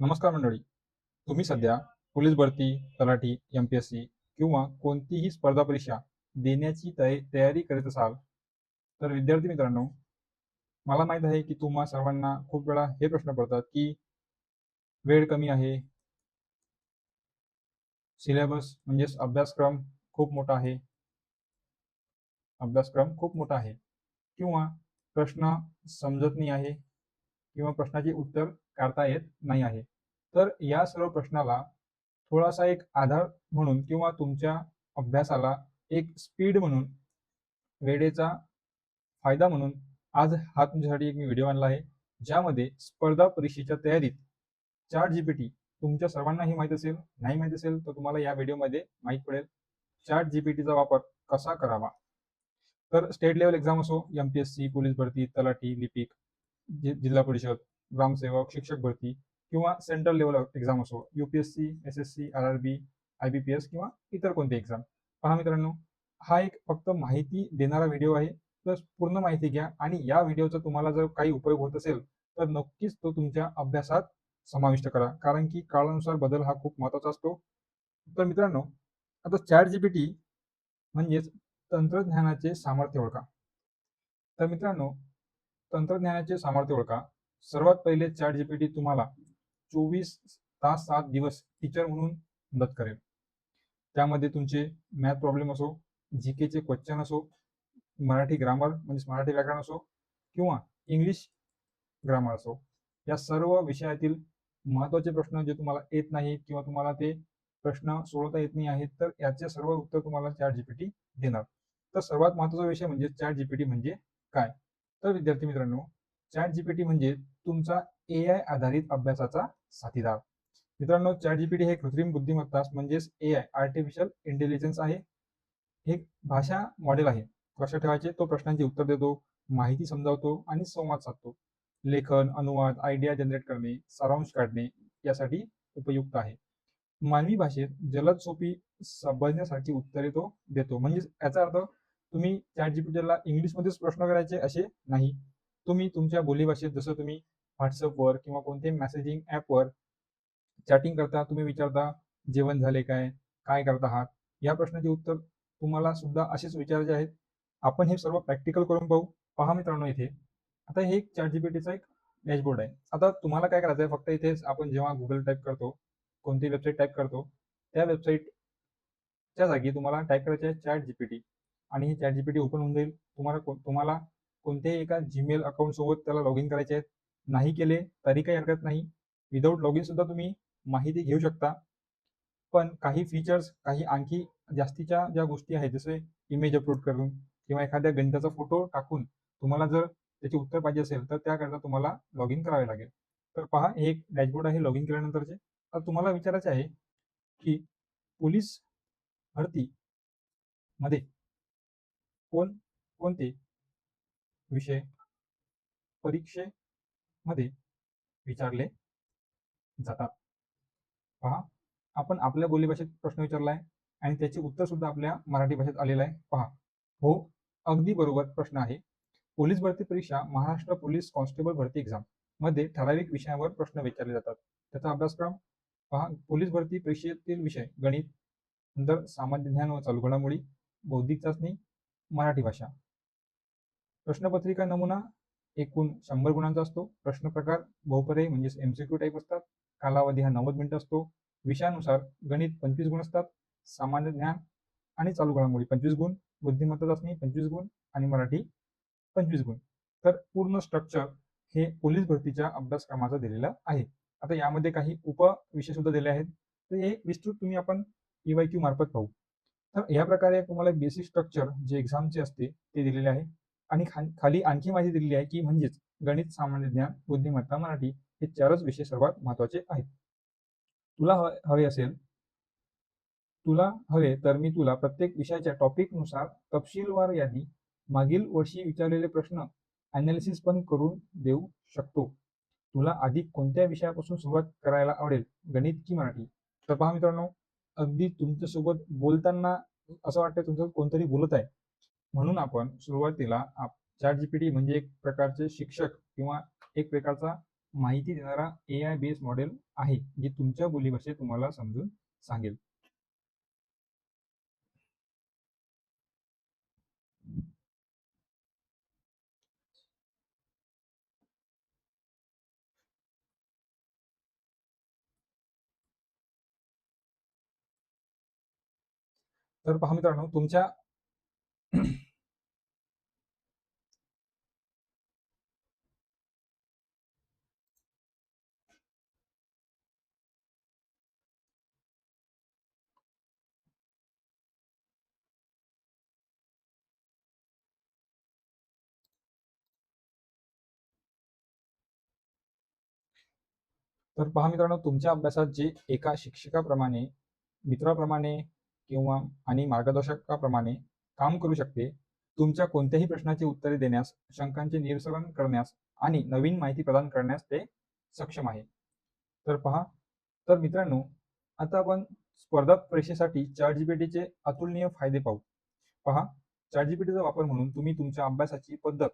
नमस्कार मंडळी. तुम्ही सध्या पोलीस भरती तलाठी एम पी एस सी किंवा कोणतीही स्पर्धा परीक्षा देण्याची तय तयारी करीत असाल तर विद्यार्थी मित्रांनो मला माहीत आहे की तुम्हा सर्वांना खूप वेळा हे प्रश्न पडतात की वेळ कमी आहे. सिलेबस म्हणजेच अभ्यासक्रम खूप मोठा आहे. अभ्यासक्रम खूप मोठा आहे. किंवा प्रश्न समजत नाही आहे किंवा प्रश्नाचे उत्तर काढता येत नाही आहे. तर या सर्व प्रश्नाला थोडासा एक आधार म्हणून किंवा तुमच्या अभ्यासाला एक स्पीड म्हणून वेळेचा फायदा म्हणून आज हा तुमच्यासाठी एक मी व्हिडिओ आणला आहे. ज्यामध्ये स्पर्धा परीक्षेच्या तयारीत चार जीपीटी तुमच्या सर्वांनाही माहीत असेल नाही माहीत असेल तर तुम्हाला या व्हिडिओमध्ये माहीत पडेल. चार जीपीटीचा वापर कसा करावा? तर स्टेट लेवल एक्झाम असो M P S C police भरती तलाठी लिपिक जिल्हा परिषद ग्रामसेवक शिक्षक भरती किंवा सेंट्रल लेवल एक्झाम असो UPSC S S C R R B I B P S किंवा इतर कोणते एक्झाम पहा मित्रांनो हा एक फक्त माहिती देणारा व्हिडिओ आहे. तर पूर्ण माहिती घ्या आणि या व्हिडिओचा तुम्हाला जर काही उपयोग होत असेल तर नक्कीच तो तुमच्या अभ्यासात समाविष्ट करा. कारण की काळानुसार बदल हा खूप महत्त्वाचा असतो. तर मित्रांनो आता चॅट जीपीटी म्हणजेच तंत्रज्ञानाचे सामर्थ्य ओळखा. तर मित्रांनो तंत्रज्ञानाचे सामर्थ्य ओळखा. सर्वात पहिले चॅट जीपीटी तुम्हाला चोवीस तास सात दिवस टीचर म्हणून मदत करेल. त्यामध्ये तुमचे मॅथ प्रॉब्लेम असो जी केचे क्वेश्चन असो मराठी ग्रामर म्हणजे मराठी व्याकरण असो किंवा इंग्लिश ग्रामर असो या सर्व विषयातील महत्त्वाचे प्रश्न जे तुम्हाला येत नाही किंवा तुम्हाला ते प्रश्न सोडवता येत नाही आहेत तर याचे सर्व उत्तर तुम्हाला चॅट जीपीटी देणार. तर सर्वात महत्त्वाचा विषय म्हणजे चॅट जीपीटी म्हणजे काय? तर विद्यार्थी मित्रांनो चॅट जीपीटी म्हणजे तुमचा ए आय आधारित अभ्यासाचा साथीदार. मित्रांनो चॅट जीपीटी हे कृत्रिम बुद्धिमत्ता म्हणजेच ए आय आर्टिफिशियल इंटेलिजन्स आहे. हे भाषा मॉडेल आहे. लक्षात ठेवायचे तो प्रश्नांची उत्तर देतो माहिती समजावतो आणि संवाद साधतो. लेखन अनुवाद आयडिया जनरेट करणे सारांश काढणे यासाठी उपयुक्त आहे. मानवी भाषेत जलद सोपी समजण्यासारखी उत्तरे तो देतो. म्हणजे याचा अर्थ तुम्ही चॅट जीपीटीला इंग्लिशमध्येच प्रश्न करायचे असे नाही. तुम्ही तुमच्या बोलीभाषेत जसं तुम्ही व्हॉट्सअपवर किंवा कोणत्याही मेसेजिंग ॲपवर चॅटिंग करता तुम्ही विचारता जेवण झाले काय? काय करत आहात? या प्रश्नाचे उत्तर तुम्हाला सुद्धा असेच विचारायचे आहेत. आपण हे सर्व प्रॅक्टिकल करून पाहू. पहा मित्रांनो इथे. आता हे एक चॅट जीपीटीचा एक डॅशबोर्ड आहे. आता तुम्हाला काय करायचं आहे फक्त इथे आपण जेव्हा गुगल टाईप करतो कोणती वेबसाईट टाईप करतो त्या वेबसाईटच्या जागी तुम्हाला टाईप करायचे आहे चॅट जीपीटी आणि हे चॅट जीपीटी ओपन होऊन जाईल. तुम्हाला तुम्हाला कोणत्याही एका जीमेल अकाउंट सोबत त्याला लॉग इन करायचे आहेत. नाही केले तरी काही हरकत नाही. विदाऊट लॉग इन सुद्धा तुम्ही माहिती घेऊ शकता. पण काही फीचर्स काही आणखी जास्तीच्या ज्या गोष्टी आहेत जसे इमेज अपलोड करून किंवा एखाद्या गणिताचा फोटो टाकून तुम्हाला जर त्याचे उत्तर पाहिजे असेल तर त्याकरता तुम्हाला लॉग इन करावे लागेल. तर पहा हे एक डॅशबोर्ड आहे लॉग इन केल्यानंतरचे. तर तुम्हाला विचारायचे आहे की पोलीस भरती मध्ये कोण कोणते विषय? परीक्षे मध्ये विचारले जातात. पहा आपण आपल्या बोलीभाषेत प्रश्न विचारला आहे आणि त्याचे उत्तर सुद्धा आपल्या मराठी भाषेत आलेलं आहे. पहा हो अगदी बरोबर प्रश्न आहे. पोलीस भरती परीक्षा महाराष्ट्र पोलीस कॉन्स्टेबल भरती एक्झाममध्ये ठराविक विषयावर प्रश्न विचारले जातात. त्याचा अभ्यासक्रम पहा पोलीस भरती परीक्षेतील विषय गणित नंतर सामान्य ज्ञान व चालू घडामोडी बौद्धिक चाचणी मराठी भाषा. प्रश्नपत्रिका नमुना एकूण शंभर गुणांचा असतो. प्रश्न प्रकार बहुपर्यायी म्हणजेच एमसीक्यू टाईप असतात. कालावधी हा नव्वद मिनिट असतो. विषयानुसार गणित पंचवीस गुण असतात. सामान्य ज्ञान आणि चालू घडामोडी पंचवीस गुण. बुद्धिमत्ता चाचणी पंचवीस गुण आणि मराठी पंचवीस गुण. तर पूर्ण स्ट्रक्चर हे पोलीस भरतीच्या अभ्यासक्रमाचं दिलेलं आहे. आता यामध्ये काही उपविषय सुद्धा दिले आहेत. तर हे विस्तृत तुम्ही आपण वाय क्यू मार्फत पाहू. तर या प्रकारे तुम्हाला बेसिक स्ट्रक्चर जे एक्झामचे असते ते दिलेले आहे. आणि खाली आणखी माहिती दिलेली आहे की म्हणजेच गणित सामान्य ज्ञान बुद्धिमत्ता मराठी हे चारच विषय सर्वात महत्त्वाचे आहेत. तुला हवे हवे असेल तुला हवे तर मी तुला प्रत्येक विषयाच्या टॉपिकनुसार तपशीलवार यादी मागील वर्षी विचारलेले प्रश्न अनालिसिस पण करून देऊ शकतो. तुला आधी कोणत्या विषयापासून सुरुवात करायला आवडेल गणित की मराठी? तर पहा मित्रांनो अगदी तुमच्यासोबत बोलताना असं वाटतं तुमचं कोणतरी बोलत आहे. म्हणून आपण सुरुवातीला चॅट जीपीटी म्हणजे एक प्रकारचे शिक्षक किंवा एक प्रकारचा माहिती देणारा ए आय बेस मॉडेल आहे जे तुमच्या बोलीभाषेत तुम्हाला समजून सांगेल. तर पहा मित्रांनो तुमच्या तर पहा मित्रांनो तुमच्या अभ्यासात जे एका शिक्षकाप्रमाणे मित्राप्रमाणे किंवा आणि मार्गदर्शकाप्रमाणे काम करू शकते तुमच्या कोणत्याही प्रश्नाची उत्तरे देण्यास शंकांचे निरसन करण्यास आणि नवीन माहिती प्रदान करण्यास ते सक्षम आहे. तर पहा तर मित्रांनो आता आपण स्पर्धा परीक्षेसाठी चार जीपीटीचे अतुलनीय फायदे पाहू. पहा चार जीपीटीचा वापर म्हणून तुम्ही तुमच्या अभ्यासाची पद्धत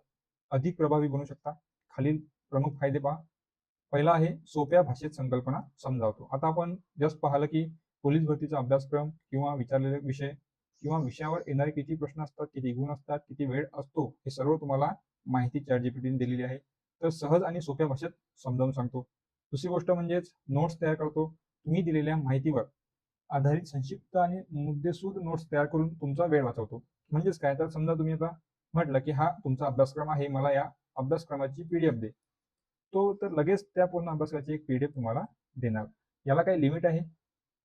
अधिक प्रभावी बनवू शकता. खालील प्रमुख फायदे पहा. पहिला आहे सोप्या भाषेत संकल्पना समजावतो. आता आपण जस्ट पाहिलं की पोलीस भरतीचा अभ्यासक्रम किंवा विचारलेले विषय किंवा विषयावर येणारे किती प्रश्न असतात किती गुण असतात किती वेळ असतो हे सर्व तुम्हाला माहिती चॅट जीपीटीने दिलेली आहे. तर सहज आणि सोप्या भाषेत समजावून सांगतो. दुसरी गोष्ट म्हणजेच नोट्स तयार करतो. तुम्ही दिलेल्या माहितीवर आधारित संक्षिप्त आणि मुद्देसूद नोट्स तयार करून तुमचा वेळ वाचवतो. म्हणजेच काय? तर समजा तुम्ही आता म्हटलं की हा तुमचा अभ्यासक्रम आहे मला या अभ्यासक्रमाची पीडीएफ दे. तो तर लगेच त्या पूर्ण अभ्यासक्रमाची एक पीडीएफ तुम्हाला देणार. याला काही लिमिट आहे.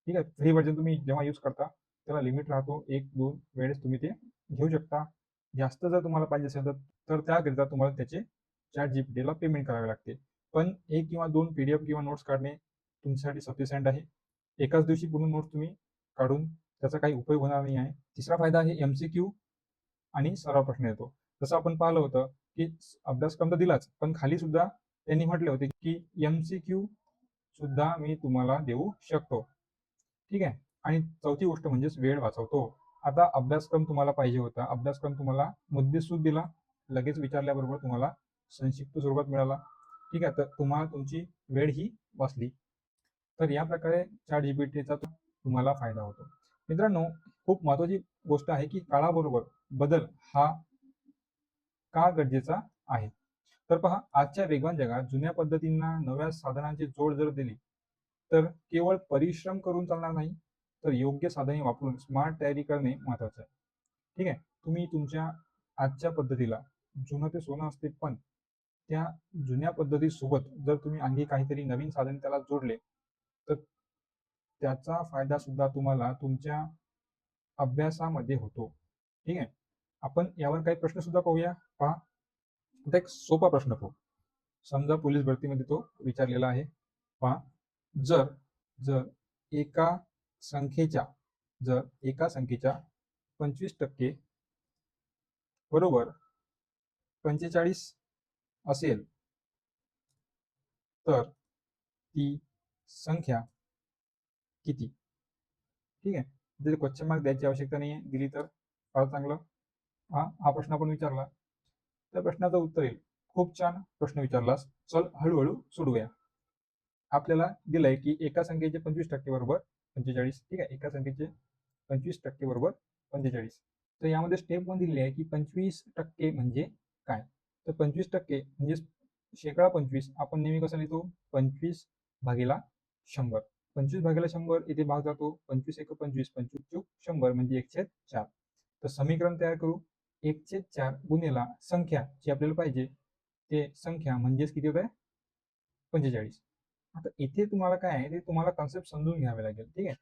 ठीक आहे? फ्री व्हर्जन तुम्ही जेव्हा यूज करता त्याला लिमिट राहतो एक दोन वेळेस तुम्ही ते घेऊ शकता. जास्त जर तुम्हाला पाहिजे असेल तर त्याकरिता तुम्हाला त्याचे चॅट जीपीटीला पेमेंट करावे लागते. पण एक किंवा दोन पी डी एफ किंवा नोट्स काढणे तुमच्यासाठी सफिशियंट आहे. एकाच दिवशी पूर्ण नोट्स तुम्ही काढून त्याचा काही उपयोग होणार नाही आहे. तिसरा फायदा आहे क्यू आणि सराव प्रश्न येतो. जसं आपण पाहिलं होतं की अभ्यासक्रम तर दिलाच पण खाली सुद्धा त्यांनी म्हटले होते की एम सी क्यू सुद्धा मी तुम्हाला देऊ शकतो. ठीक आहे? आणि चौथी गोष्ट म्हणजेच वेळ वाचवतो. आता अभ्यासक्रम तुम्हाला पाहिजे होता. अभ्यासक्रम तुम्हाला मुद्देसूद दिला. लगेच विचारल्याबरोबर तुम्हाला संक्षिप्त स्वरूपात मिळाला. ठीक आहे? तर तुम्हाला तुमची वेळ ही वाचली. तर या प्रकारे चार जीपीटीचा तुम्हाला फायदा होतो. मित्रांनो खूप महत्वाची गोष्ट आहे की काळाबरोबर बदल हा का गरजेचा आहे? तर पहा आजच्या वेगवान जगात जुन्या पद्धतींना नव्या साधनांची जोड जर दिली तर केवळ परिश्रम करून चालणार नाही तर योग्य साधने वापरून स्मार्ट तयारी करणे महत्वाचं आहे. ठीक आहे? तुम्ही तुमच्या आजच्या पद्धतीला जुनं ते सोनं असते पण त्या जुन्या पद्धतीसोबत जर तुम्ही आणखी काहीतरी नवीन साधन त्याला जोडले तर त्याचा फायदा सुद्धा तुम्हाला तुमच्या अभ्यासामध्ये होतो. ठीक आहे? आपण यावर काही प्रश्न सुद्धा पाहूया. पहा आता एक सोपा प्रश्न पाहू समजा पोलीस भरतीमध्ये तो विचारलेला आहे. पहा. जर जर एका संख्येच्या जर एका संख्येच्या पंचवीस टक्के बरोबर पंचेचाळीस असेल तर ती संख्या किती? ठीक आहे. क्वेश्चन मार्क द्यायची आवश्यकता नाही आहे दिली तर फार चांगलं. हा हा प्रश्न आपण विचारला. त्या प्रश्नाचं उत्तर येईल. खूप छान प्रश्न विचारलास. चल हळूहळू सोडूया. आपल्याला दिलंय की एका संख्येचे पंचवीस टक्के बरोबर पंचेचाळीस. ठीक आहे एका संख्येचे पंचवीस टक्के बरोबर पंचेचाळीस. तर यामध्ये स्टेप वन दिलेली आहे की पंचवीस टक्के म्हणजे काय? तर पंचवीस टक्के म्हणजे शेकडा पंचवीस. आपण नेहमी कसं लिहितो? पंचवीस भागेला शंभर. पंचवीस भागेला शंभर इथे भाग जातो पंचवीस एक पंचवीस पंचवीस चूक शंभर म्हणजे एकशे चार. तर समीकरण तयार करू. एकशे चार गुन्हेला संख्या जी आपल्याला पाहिजे ते संख्या म्हणजेच किती होत आहे? पंचेचाळीस. आता इथे तुम्हाला काय आहे ते तुम्हाला कन्सेप्ट समजून घ्यावे लागेल ठीक आहे?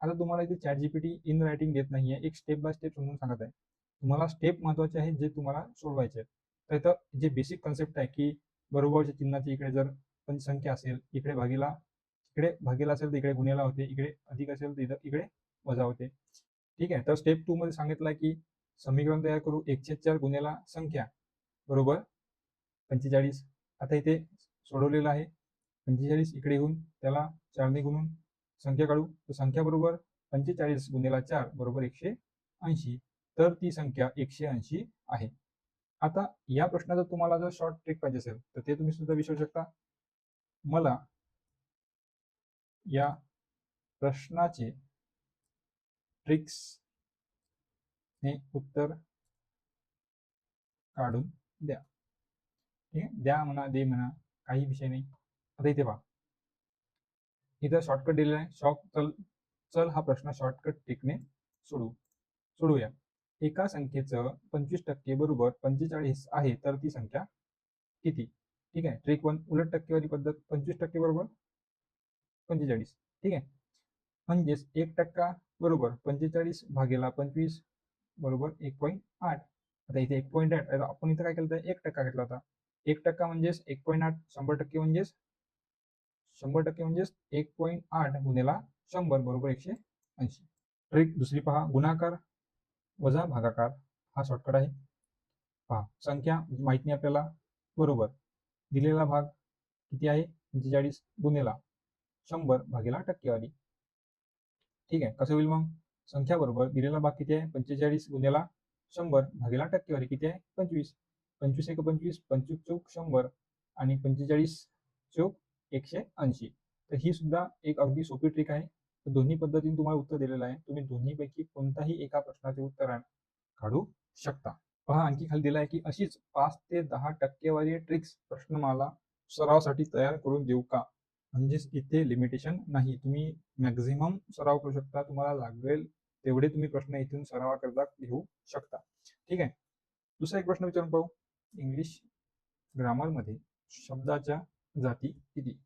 आता तुम्हाला इथे चॅट जीपीटी इन रायटिंग देत नाहीये एक स्टेप बाय स्टेप समजून सांगत आहे. तुम्हाला स्टेप महत्त्वाचे आहे जे तुम्हाला सोडवायचे तर इथं जे बेसिक कन्सेप्ट आहे की बरोबरच्या चिन्हाची इकडे जर पण संख्या असेल इकडे भागीला इकडे भागीला असेल तर इकडे गुन्हेला होते इकडे अधिक असेल तर इकडे वजा होते. ठीक आहे? तर स्टेप टू मध्ये सांगितलं की समीकरण तयार करू. एकशे चार गुन्हेला संख्या. बरोबर? पंचेचाळीस. आता इथे सोडवलेलं आहे. पंचेचाळीस इकडे येऊन त्याला चारने गुणून संख्या काढू. तर संख्या बरोबर पंचेचाळीस गुन्ह्याला चार. बरोबर एकशे ऐंशी. तर ती संख्या एकशे ऐंशी आहे. आता या प्रश्नाचा तुम्हाला जर शॉर्ट ट्रिक पाहिजे असेल तर ते तुम्ही सुद्धा विचारू शकता. मला या प्रश्नाचे ट्रिक्स हे उत्तर काढून द्या. ठीक आहे? द्या म्हणा दे म्हणा काही विषय नाही. आता इथे पहा. इथं शॉर्टकट दिलेला आहे. शॉर्ट चल चल हा प्रश्न शॉर्टकट टिकने सोडू सोडूया एका संख्येचं पंचवीस टक्के बरोबर पंचेचाळीस आहे तर ती संख्या किती? ठीक आहे? ट्रिक वन उलट टक्केवारी पद्धत पंचवीस टक्के बरोबर पंचेचाळीस. ठीक आहे? म्हणजेच एक टक्का बरोबर पंचेचाळीस भागेला पंचवीस बरोबर? एक पॉईंट आठ. आता इथे एक पॉईंट आठ. आता आपण इथं काय केलं होतं? एक टक्का घेतला होता. एक टक्का म्हणजेच एक पॉईंट आठ शंभर टक्के म्हणजेच शंभर टक्के म्हणजेच एक पॉईंट आठ गुन्हेला शंभर बरोबर एकशे ऐंशी. ट्रिक दुसरी पहा. गुणाकार वजा भागाकार. हा शॉर्टकट आहे. पहा. संख्या माहीत नाही आपल्याला. बरोबर. दिलेला भाग किती आहे? पंचेचाळीस गुन्हेला शंभर भागेला टक्केवारी. ठीक आहे. कसं होईल मग? संख्या बरोबर दिलेला भाग किती आहे? पंचेचाळीस गुन्हेला शंभर भागेला टक्केवारी किती आहे? पंचवीस. पंचवीस एक पंचवीस पंचवीस चौक शंभर आणि पंचेचाळीस चौक एकशे ऐंशी. तर ही सुद्धा एक अगदी सोपी ट्रिक आहे. तर दोन्ही पद्धतीने तुम्हाला उत्तर दिलेलं आहे. तुम्ही दोन्हीपैकी कोणताही एका प्रश्नाचे उत्तर काढू शकता. पहा आणखी खाली दिला आहे की अशीच पाच ते दहा टक्केवारी ट्रिक्स प्रश्नमाला सरावासाठी तयार करून देऊ का? म्हणजेच इथे लिमिटेशन नाही. तुम्ही मॅक्झिमम सराव करू शकता. तुम्हाला लागेल तेवढे तुम्ही प्रश्न इथून सरावाकरता घेऊ शकता. ठीक आहे? दुसरा एक प्रश्न विचारून पाहू. इंग्लिश ग्रामरमध्ये शब्दाच्या जाती किती?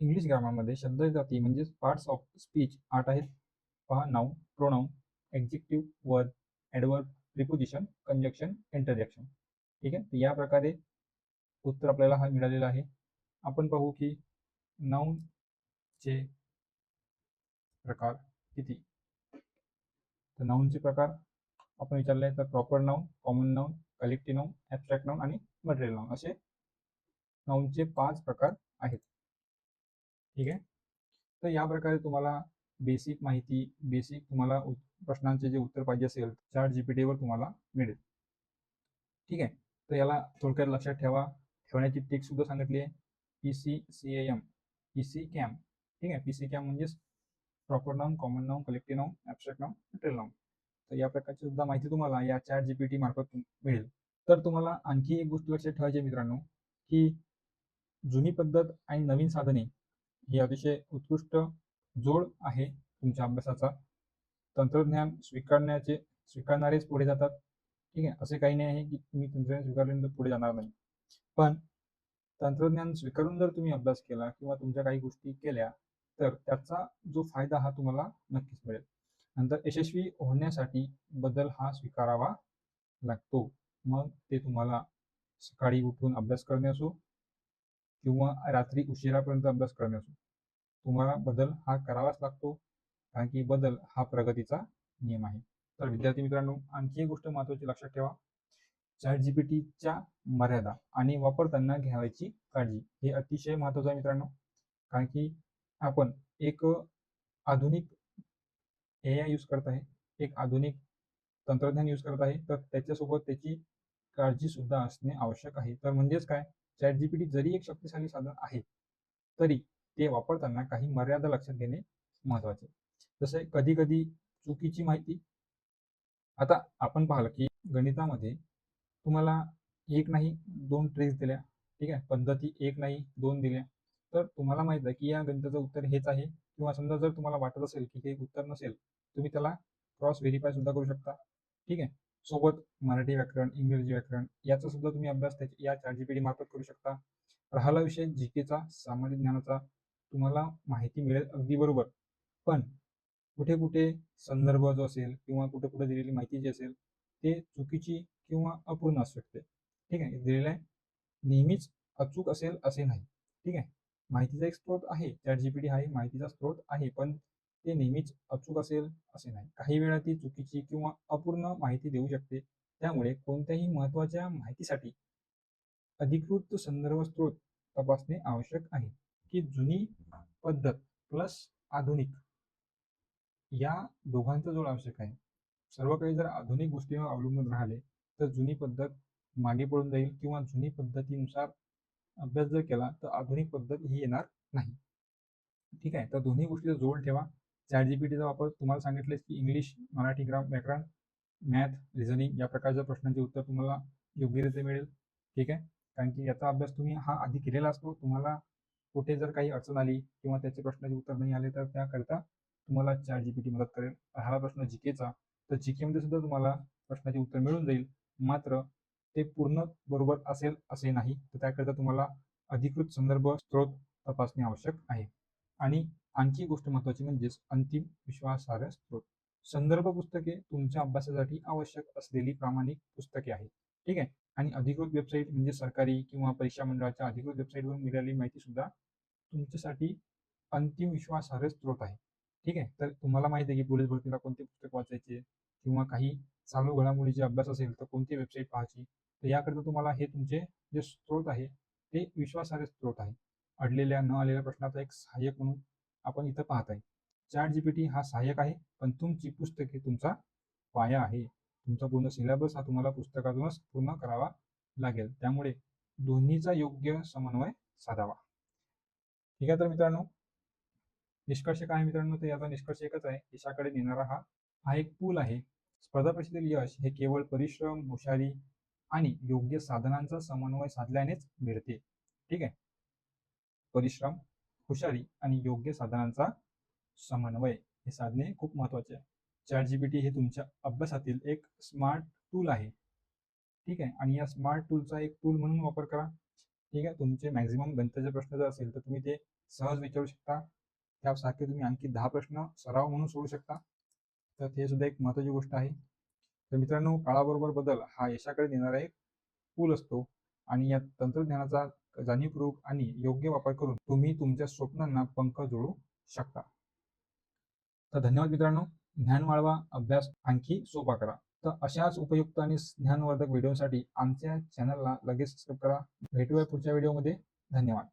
इंग्लिश ग्रामरमध्ये शब्द जाती म्हणजेच पार्ट्स ऑफ स्पीच आठ आहेत. पहा noun pronoun adjective verb adverb preposition conjunction interjection ठीक आहे? तर या प्रकारे उत्तर आपल्याला हा मिळालेला आहे. आपण पाहू की नाऊनचे प्रकार किती? तर नाऊनचे प्रकार आपण विचारले आहे तर proper noun common noun collective noun abstract noun आणि मटेरियल नाऊन असे नाऊनचे पाच प्रकार आहेत. ठीक आहे? तर या प्रकारे तुम्हाला बेसिक माहिती बेसिक तुम्हाला प्रश्नांचे जे उत्तर पाहिजे असेल चार जी पी टीवर तुम्हाला मिळेल. ठीक आहे? तर याला थोडक्यात लक्षात ठेवा. ठेवण्याची टिक सुद्धा सांगितली आहे. P C C A M P C cam ठीक आहे? पी सी कॅम म्हणजेच proper noun common noun collective noun abstract noun material noun तर या प्रकारची सुद्धा माहिती तुम्हाला या चॅट जी पी टी मार्फत मिळेल. तर तुम्हाला आणखी एक गोष्ट लक्षात ठेवायची मित्रांनो की जुनी पद्धत आणि नवीन साधने ही अतिशय उत्कृष्ट जोड आहे तुमच्या अभ्यासाचा. तंत्रज्ञान स्वीकारण्याचे स्वीकारणारेच पुढे जातात. ठीक आहे? असे काही नाही आहे की तुम्ही तंत्रज्ञान स्वीकारल्यानंतर पुढे जाणार नाही. पण तंत्रज्ञान स्वीकारून जर तुम्ही अभ्यास केला किंवा तुमच्या काही गोष्टी केल्या तर त्याचा जो फायदा हा तुम्हाला नक्कीच मिळेल. नंतर यशस्वी होण्यासाठी बदल हा स्वीकारावा लागतो. मग ते तुम्हाला सकाळी उठून अभ्यास करणे असो किंवा रात्री उशिरापर्यंत अभ्यास करणे असो तुम्हाला बदल हा करावाच लागतो कारण की बदल हा प्रगतीचा नियम आहे. तर विद्यार्थी मित्रांनो आणखी एक गोष्ट महत्वाची लक्षात ठेवा. चॅट जीपीटीच्या मर्यादा आणि वापरताना घ्यावयाची काळजी हे अतिशय महत्वाचं आहे मित्रांनो. कारण की आपण एक आधुनिक ए आय यूज करत आहे. एक आधुनिक तंत्रज्ञान यूज करत आहे. तर त्याच्यासोबत त्याची काळजी सुद्धा असणे आवश्यक आहे. तर म्हणजेच काय? चॅट जी पी टी जरी एक शक्तिशाली साधन आहे तरी ते वापरताना काही मर्यादा लक्षात घेणे महत्त्वाचे जसे कधी कधी चुकीची माहिती आता आपण पाहिलं की गणितामध्ये तुम्हाला एक नाही दोन ट्रिक्स दिल्या. ठीक आहे? पद्धती एक नाही दोन दिल्या. तर तुम्हाला माहीत आहे की या गणिताचं उत्तर हेच आहे किंवा समजा जर तुम्हाला वाटत असेल की हे उत्तर नसेल तुम्ही त्याला क्रॉस व्हेरीफाय सुद्धा करू शकता. ठीक आहे? सोबत मराठी व्याकरण इंग्रजी व्याकरण याचा सुद्धा तुम्ही अभ्यास त्याच्या या चार जी मार्फत करू शकता. राहिला विषय जीकेचा सामान्य ज्ञानाचा. तुम्हाला माहिती मिळेल अगदी बरोबर. पण कुठे कुठे संदर्भ जो असेल किंवा कुठे कुठे दिलेली माहिती जी असेल ते चुकीची किंवा अपूर्ण असू शकते. ठीक आहे? दिलेलं आहे नेहमीच अचूक असेल असे नाही. ठीक आहे? माहितीचा एक स्रोत आहे चॅट जी पी टी हा एक माहितीचा स्रोत आहे पण ते नेहमीच अचूक असेल असे नाही. काही वेळा ती चुकीची किंवा अपूर्ण माहिती देऊ शकते. त्यामुळे कोणत्याही महत्त्वाच्या माहितीसाठी अधिकृत संदर्भ स्रोत तपासणे आवश्यक आहे. की जुनी पद्धत प्लस आधुनिक या दोघांचा जोड आवश्यक आहे. सर्व काही जर आधुनिक गोष्टीवर अवलंबून राहिले तर जुनी पद्धत मागे पडून जाईल किंवा जुनी पद्धतीनुसार अभ्यास जर केला तर आधुनिक पद्धत ही येणार नाही. ठीक आहे? तर दोन्ही गोष्टीचा जोड ठेवा. चॅट जीपीटीचा वापर तुम्हाला सांगितले की इंग्लिश मराठी ग्राम व्याकरण मॅथ रिझनिंग या प्रकारच्या प्रश्नांचे उत्तर तुम्हाला योग्यरित्या मिळेल. ठीक आहे? कारण की याचा अभ्यास तुम्ही हा आधी केलेला असतो. तुम्हाला कुठे जर काही अडचण आली किंवा त्याचे प्रश्नाचे उत्तर नाही आले तर त्याकरिता तुम्हाला चॅट जीपीटी मदत करेल. हा प्रश्न जीकेचा तर जीकेमध्ये सुद्धा तुम्हाला प्रश्नाचे उत्तर मिळून जाईल. मात्र ते पूर्ण बरोबर असेल असे नाही. तर त्याकरिता तुम्हाला अधिकृत संदर्भ स्रोत तपासणे आवश्यक आहे. आणि आणखी गोष्ट महत्वाची म्हणजेच अंतिम विश्वासार्ह स्रोत. संदर्भ पुस्तके तुमच्या अभ्यासासाठी आवश्यक असलेली प्रामाणिक पुस्तके आहेत. ठीक आहे? आणि अधिकृत वेबसाईट म्हणजे सरकारी किंवा परीक्षा मंडळाच्या अधिकृत वेबसाईटवर मिळालेली माहिती सुद्धा तुमच्यासाठी अंतिम विश्वासार्ह स्रोत आहे. ठीक आहे? तर तुम्हाला माहिती आहे की पोलीस भरतीला कोणते पुस्तक वाचायचे किंवा काही चालू घडामोडीचे अभ्यास असेल तर कोणती वेबसाईट पाहायची? तर याकरिता तुम्हाला हे तुमचे जे स्त्रोत आहे ते विश्वासार्ह स्त्रोत आहे. अडलेल्या न आलेल्या प्रश्नाचा एक सहाय्यक म्हणून आपण इथं पाहत आहे चॅट जीपीटी हा सहाय्यक आहे पण तुमची पुस्तके तुमचा पाया आहे. तुमचा पूर्ण सिलेबस हा तुम्हाला पुस्तकातूनच पूर्ण करावा लागेल. त्यामुळे दोन्हीचा योग्य समन्वय साधावा. ठीक आहे तर मित्रांनो निष्कर्ष काय आहे मित्रांनो? तर याचा निष्कर्ष एकच आहे. यशाकडे नेणारा हा हा एक पूल आहे. स्पर्धा परीक्षेतील यश हे केवळ परिश्रम हुशारी आणि योग्य साधनांचा समन्वय साधल्यानेच मिळते. ठीक आहे? परिश्रम हुशारी आणि योग्य साधनांचा समन्वय हे साधणे खूप महत्त्वाचे आहे. चॅट जीपीटी हे तुमच्या अभ्यासातील एक स्मार्ट टूल आहे. ठीक आहे? आणि या स्मार्ट टूलचा एक टूल म्हणून वापर करा. ठीक आहे? तुमचे मॅक्झिमम गणिताचे प्रश्न जर असेल तर तुम्ही ते सहज विचारू शकता. त्यासारखे तुम्ही आणखी दहा प्रश्न सराव म्हणून सोडू शकता. तर ते सुद्धा एक महत्वाची गोष्ट आहे. तर मित्रांनो काळाबरोबर बदल हा यशाकडे नेणारा एक पूल असतो आणि या तंत्रज्ञानाचा जाणीवपूर्वक आणि योग्य वापर करून तुम्ही तुमच्या स्वप्नांना पंख जोडू शकता. तर धन्यवाद मित्रांनो. ज्ञान वाढवा अभ्यास आणखी सोपा करा. तर अशाच उपयुक्त आणि ज्ञानवर्धक व्हिडिओसाठी आमच्या चॅनलला लगेच सबस्क्राईब करा. भेटूया पुढच्या व्हिडिओमध्ये. धन्यवाद.